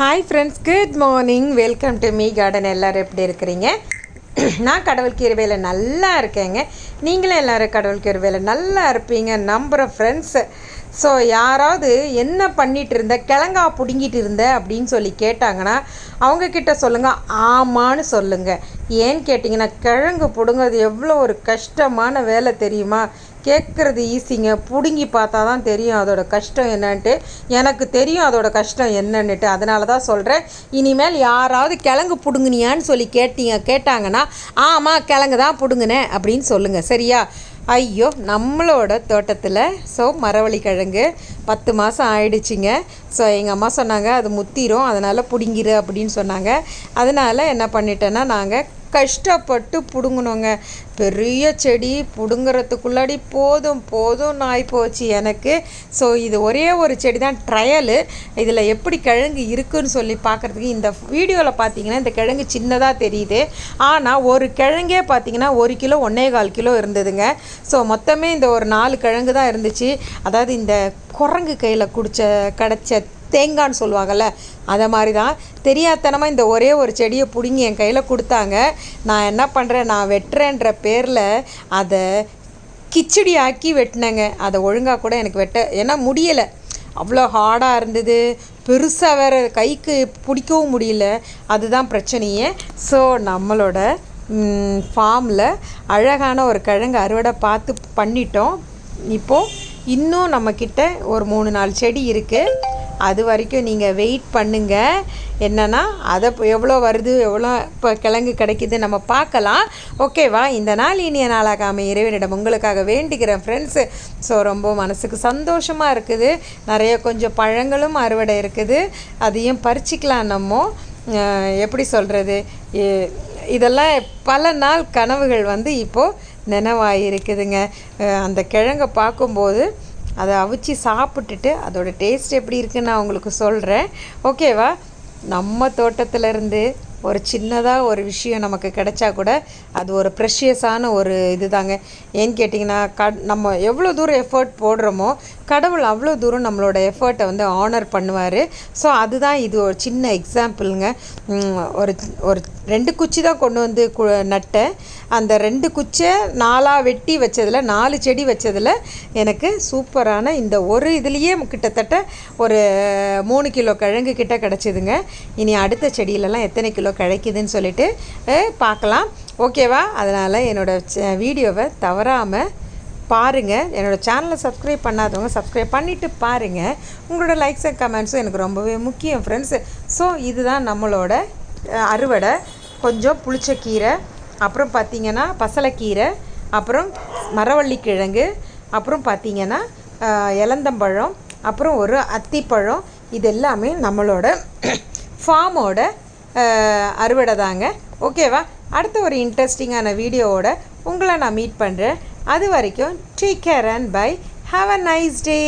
Hi friends good morning welcome to me garden எல்லோரும் எப்படி இருக்கிறீங்க? நான் கடவுள் கிருவையில் நல்லா இருக்கேங்க. நீங்களும் எல்லோரும் கடவுள் கிருவையில் நல்லா இருப்பீங்க. நம்புகிற ஃப்ரெண்ட்ஸு ஸோ யாராவது என்ன பண்ணிகிட்டு இருந்த கிழங்கா பிடுங்கிட்டு இருந்த அப்படின்னு சொல்லி கேட்டாங்கன்னா அவங்கக்கிட்ட சொல்லுங்கள் ஆமான்னு சொல்லுங்கள் ஏன்னு கேட்டிங்கன்னா கிழங்கு பிடுங்கிறது எவ்வளோ ஒரு கஷ்டமான வேலை தெரியுமா? கேட்குறது ஈஸிங்க. பிடுங்கி பார்த்தா தான் தெரியும் அதோட கஷ்டம் என்னன்ட்டு. எனக்கு தெரியும் அதோட கஷ்டம் என்னன்னுட்டு. அதனால தான் சொல்கிறேன் இனிமேல் யாராவது கிழங்கு பிடுங்குனியான்னு சொல்லி கேட்டீங்க கேட்டாங்கன்னா ஆமாம் கிழங்கு தான் பிடுங்குனேன் அப்படின்னு சொல்லுங்கள் சரியா? ஐயோ நம்மளோட தோட்டத்தில் ஸோ மரவள்ளி கிழங்கு பத்து மாதம் ஆயிடுச்சுங்க. ஸோ எங்கள் அம்மா சொன்னாங்க அது முத்திரும் அதனால் பிடுங்கிரு அப்படின்னு சொன்னாங்க. அதனால் என்ன பண்ணிட்டேன்னா நாங்கள் கஷ்டப்பட்டு பிடுங்கணுங்க பெரிய செடி பிடுங்கிறதுக்குள்ளாடி போதும் போதும் நாய் போச்சு எனக்கு. ஸோ இது ஒரே ஒரு செடி தான் ட்ரையலு. இதில் எப்படி கிழங்கு இருக்குன்னு சொல்லி பார்க்குறதுக்கு இந்த வீடியோவில் பார்த்தீங்கன்னா இந்த கிழங்கு சின்னதாக தெரியுது. ஆனால் ஒரு கிழங்கே பார்த்தீங்கன்னா ஒரு கிலோ ஒன்றே கால் கிலோ இருந்ததுங்க. ஸோ மொத்தமே இந்த ஒரு நாலு கிழங்கு தான் இருந்துச்சு. அதாவது இந்த குரங்கு கையில் குடித்த கிடச்ச தேங்கான்னு சொல்லுவாங்கள்ல அதை மாதிரி தான் தெரியாதனமாக இந்த ஒரே ஒரு செடியை பிடுங்கி என் கையில் கொடுத்தாங்க. நான் என்ன பண்ணுறேன் நான் வெட்டுறேன்ற பேரில் அதை கிச்சடி ஆக்கி வெட்டினேங்க. அதை ஒழுங்காக கூட எனக்கு வெட்ட ஏன்னா முடியலை. அவ்வளோ ஹார்டாக இருந்தது. பெருசாக வேறு கைக்கு பிடிக்கவும் முடியல. அதுதான் பிரச்சனையே. ஸோ நம்மளோட ஃபார்மில் அழகான ஒரு கிழங்கு அறுவடை பார்த்து பண்ணிட்டோம். இப்போது இன்னும் நம்மக்கிட்ட ஒரு மூணு நாலு செடி இருக்குது அது வரைக்கும் நீங்கள் வெயிட் பண்ணுங்கள் என்னென்னா அதை எவ்வளோ வருது எவ்வளோ இப்போ கிழங்கு கிடைக்கிது நம்ம பார்க்கலாம். ஓகேவா இந்த நாள் இனிய நாளாக இறைவனிடம் உங்களுக்காக வேண்டிக்கிறேன் ஃப்ரெண்ட்ஸு ஸோ ரொம்ப மனசுக்கு சந்தோஷமாக இருக்குது. நிறைய கொஞ்சம் பழங்களும் அறுவடை இருக்குது. அதையும் பறிச்சிக்கலாம் நம்ம. எப்படி சொல்கிறது இதெல்லாம் பல நாள் கனவுகள் வந்து இப்போது நினைவாயிருக்குதுங்க. அந்த கிழங்கை பார்க்கும்போது அதை அவிச்சு சாப்பிட்டுட்டு அதோடய டேஸ்ட் எப்படி இருக்குன்னு நான் உங்களுக்கு சொல்கிறேன் ஓகேவா நம்ம தோட்டத்திலேருந்து ஒரு சின்னதாக ஒரு விஷயம் நமக்கு கிடைச்சா கூட அது ஒரு ப்ரெஷியஸான ஒரு இது தாங்க ஏன்னு கேட்டிங்கன்னா க நம்ம எவ்வளோ தூரம் எஃபர்ட் போடுறோமோ கடவுள் அவ்வளோ தூரம் நம்மளோட எஃபர்ட்டை வந்து ஆனர் பண்ணுவார். ஸோ அதுதான் இது ஒரு சின்ன எக்ஸாம்பிளுங்க ஒரு ஒரு ரெண்டு குச்சி தான் கொண்டு வந்து கு நட்டேன். அந்த ரெண்டு குச்சை நாலாக வெட்டி வச்சதில் நாலு செடி வச்சதில் எனக்கு சூப்பரான இந்த ஒரு இதுலேயே கிட்டத்தட்ட ஒரு மூணு கிலோ கிழங்கு கிட்ட கிடச்சிதுங்க. இனி அடுத்த செடியிலலாம் எத்தனை கிலோ கிடைக்குதுன்னு சொல்லிட்டு பார்க்கலாம் ஓகேவா? அதனால் என்னோடய வீடியோவை தவறாமல் பாருங்கள் என்னோடய சேனலை சப்ஸ்கிரைப் பண்ணாதவங்க சப்ஸ்கிரைப் பண்ணிவிட்டு பாருங்கள் உங்களோட லைக்ஸ் அண்ட் கமெண்ட்ஸும் எனக்கு ரொம்பவே முக்கியம் ஃப்ரெண்ட்ஸு ஸோ இதுதான் நம்மளோட அறுவடை. கொஞ்சம் புளிச்ச கீரை அப்புறம் பார்த்திங்கன்னா பசலைக்கீரை அப்புறம் மரவள்ளி கிழங்கு அப்புறம் பார்த்திங்கன்னா இலந்தம்பழம் அப்புறம் ஒரு அத்திப்பழம். இது எல்லாமே நம்மளோட ஃபார்மோட அறுவடை தாங்க. ஓகேவா அடுத்த ஒரு இன்ட்ரெஸ்டிங்கான வீடியோவோட உங்களை நான் மீட் பண்ணுறேன் அது வரைக்கும் take care and bye have a nice day